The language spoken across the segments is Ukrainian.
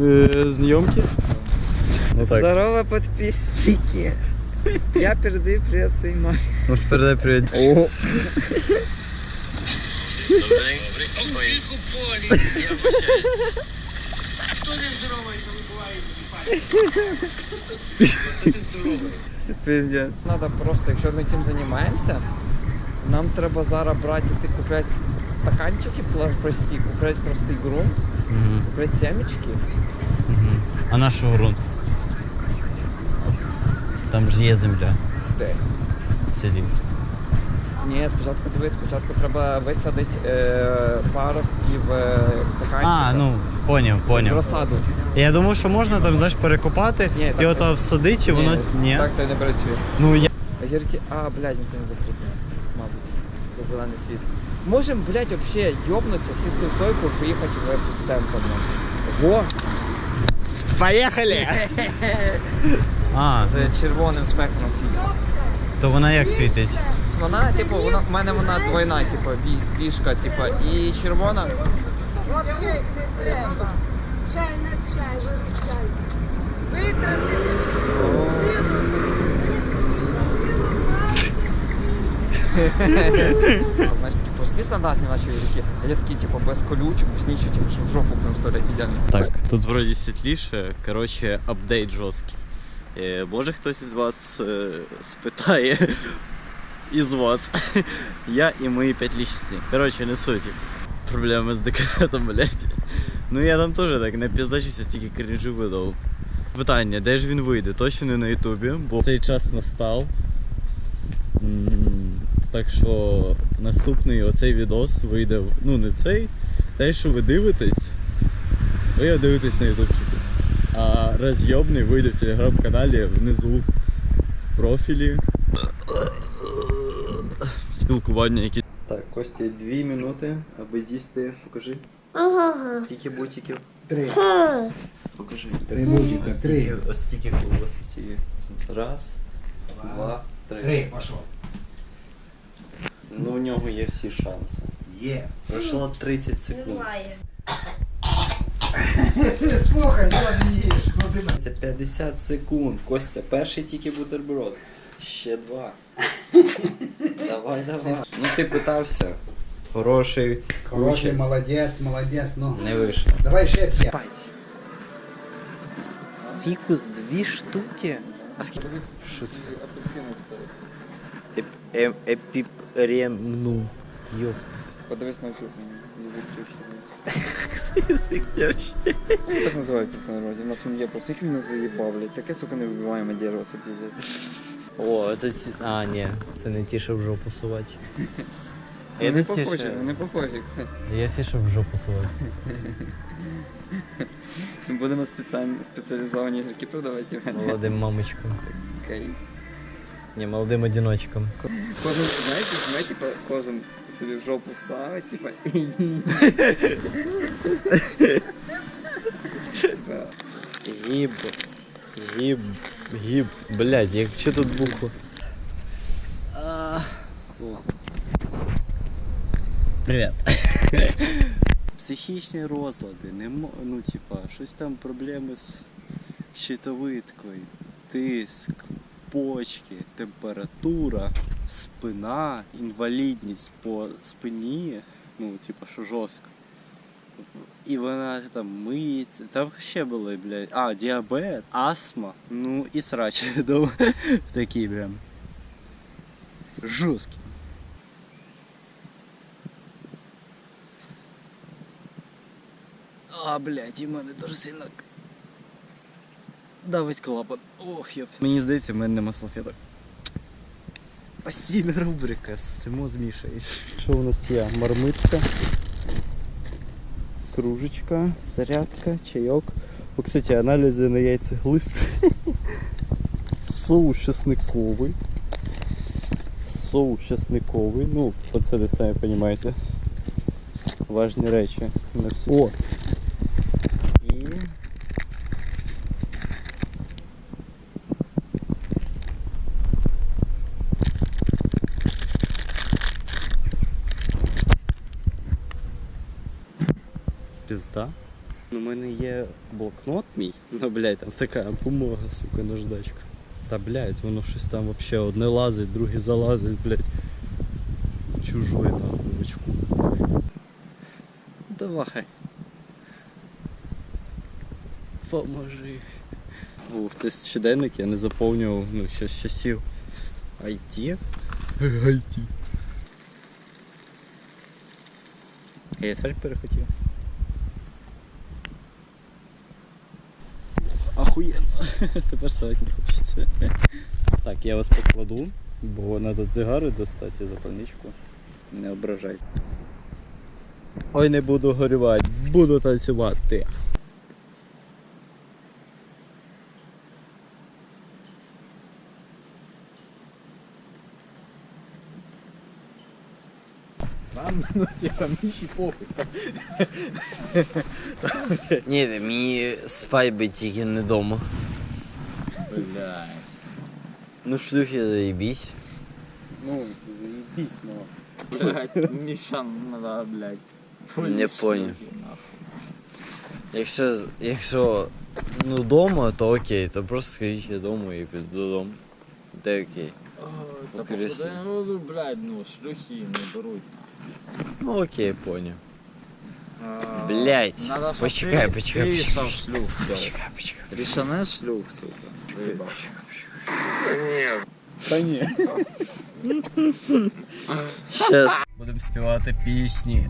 е, знайомки. Ну так. Здорово, подписчики. Я передаю привет своей маме. Може передай привіт. О, Пиздец. Надо просто, якщо ми цим займаємося, нам треба зараз брати і купляти стаканчики пла- прості, купляти простий ґрунт, Мгм, купляти семечки. мгм. А наш ґрунт? Там ж є земля Де? в селі. Ні, спочатку дивись, спочатку треба висадити е, паростків е, стаканчика. А, ну, поняв, поняв. Розсаду. Я думав, що можна там, знаєш, перекопати Ні, і так ото всадити, і воно. Ні. Так це не працює. Ну я. Огірки, а, блядь, ми це не закрити, мабуть. Це зелений світ. Можем, блядь, вообще йобнуться, сісти в сойку і поїхати в центр. Во! Поїхали! А, З червоним спектром світу. то вона як світить? Вона, типу, вона, в мене вона двойна, типу, бі- бішка, типу, і червона. Вообще їх не треба. Чай на чай, виручай. Витратити Значить, Такі стандартні наші а є типу, без колючок, без нічого, типу, щоб в жопу прям вставляти ідеально. Так, тут вроді світліше. Коротше, апдейт жорсткий. Е, може хтось із вас е, спитає із вас. Я і мої п'ять лічностей. Коротше, не суть. Проблеми з декретом, блядь. Ну я там теж так не піздачуся, стільки крінжу видав. Питання, де ж він вийде? Точно не на Ютубі, бо цей час настав. Так що наступний оцей відос вийде. Ну не цей, те, що ви дивитесь. Ви його дивитесь на ютубчику. А розйобний вийде в телеграм-каналі внизу в профілі. Спілкування які. Так, Костя, дві минути, аби з'їсти. Покажи. Ага. Скільки бутиків? Три. Покажи. Три Ось три. Ось стільки колбаси стільки. Раз, два, три. Три, пошов. Ну у нього є всі шанси. Є. Пройшло 30 секунд. Немає. Ти слухай, ну не їш, ну ти на- Це 50 секунд. Костя, перший тільки бутерброд. Ще два. давай, давай. Ну ти питався. Хороший. Хороший, участь. молодець, молодець, ну. Не вийшло. Давай ще п'ять. Фікус дві штуки. А скільки? Що це? Еп, ем, епіпремну. Йоп. Подивись на YouTube, язик чущий. Язик тяжчий. Так називають тут народі. У нас він є просто, як він нас заїбав, блядь. Таке, сука, не вибиваємо дерево, це піздець. О, це ці... А, ні, це не ті, щоб в жопу сувати. Я Не похожі, не похожі. Є ті, щоб в жопу сувати. Будемо спеціалізовані гірки продавати. Молодим мамочкам. Окей. Ні, молодим одиночкам. Кожен, знаєте, знаєте, типа, кожен собі в жопу вставить, типа. Гіб. Гіб. Гіб. Блядь, якщо тут буква. Привіт. Психічні розлади, не мо- ну, типа, щось там проблеми з щитовидкою, тиск, почки, температура, спина, інвалідність по спині, ну, типа, що жорстко. І вона там миється. Там ще були, блядь. А, діабет, астма, ну і срач. Дом- Такі прям. Жорсткі. А, блядь, і в мене дуже сильно. Давить клапан. Ох, йоп. Мені здається, в мене нема салфеток. Постійна рубрика з цим змішається. Що у нас є? Мармитка кружечка, зарядка, чайок. О, кстати, аналізи на яйцеглист. Соус чесниковий. Соус чесниковий. Ну, пацани самі розумієте. Важні речі. О! І... Пізда. Ну, у мене є блокнот мій. Ну, блядь, там така бумага, сука, наждачка. Та блядь, воно щось там вообще одне лазить, друге залазить, блядь. Чужой в очку. Давай. Поможи. Був це щоденник, я не заповнював, ну, ще з часів. IT. IT. Я сальк перехотів. Охуєнно. Тепер сальк не хочеться. Так, я вас покладу, бо треба цигари достати запальничку. Не ображай. Ой, не буду горювати, буду танцювати. Там, ну, типа, мені похуй. Ні, мені спай би тільки не дома. Блядь. Ну шлюхи заєбісь. Ну, це заебись, но. Блять, Мишан, надо, блядь. Не понял. Якщо, якщо ну дома, то окей, то просто скажіть я дома і піду додому. Де окей. Та Красиво. походу, ну, блядь, ну, шлюхи не беруть. Ну окей, поняв. А, Блядь, надо, щоб почекай, ти- почекай, ти почекай. став шлюх, блядь. Почекай, почекай. Рішане шлюх, сука. Заїбав. Та ні. Щас. Будемо співати пісні.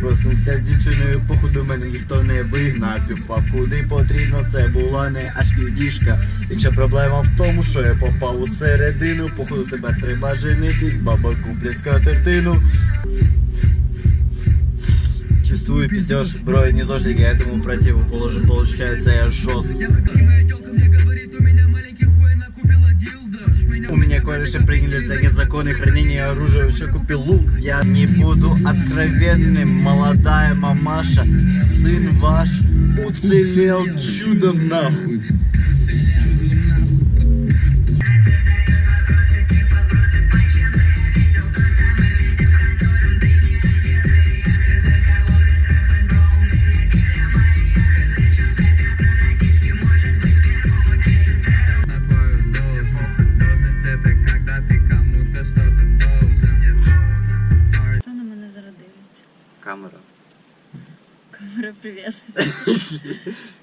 Проснувся з дівчиною, походу мене ніхто не вигнав. Півпав куди потрібно, це була не аж діжка. Інша проблема в тому, що я попав у середину. Походу тебе треба женитись, баба куплять скатертину. Чувствую пиздеж, брови не зожик, я этому противоположен, получается я жестко У меня кореши приняли за незаконное хранение оружия, еще купил лук. Я не буду откровенным, молодая мамаша. Сын ваш уцелел чудом нахуй. Мене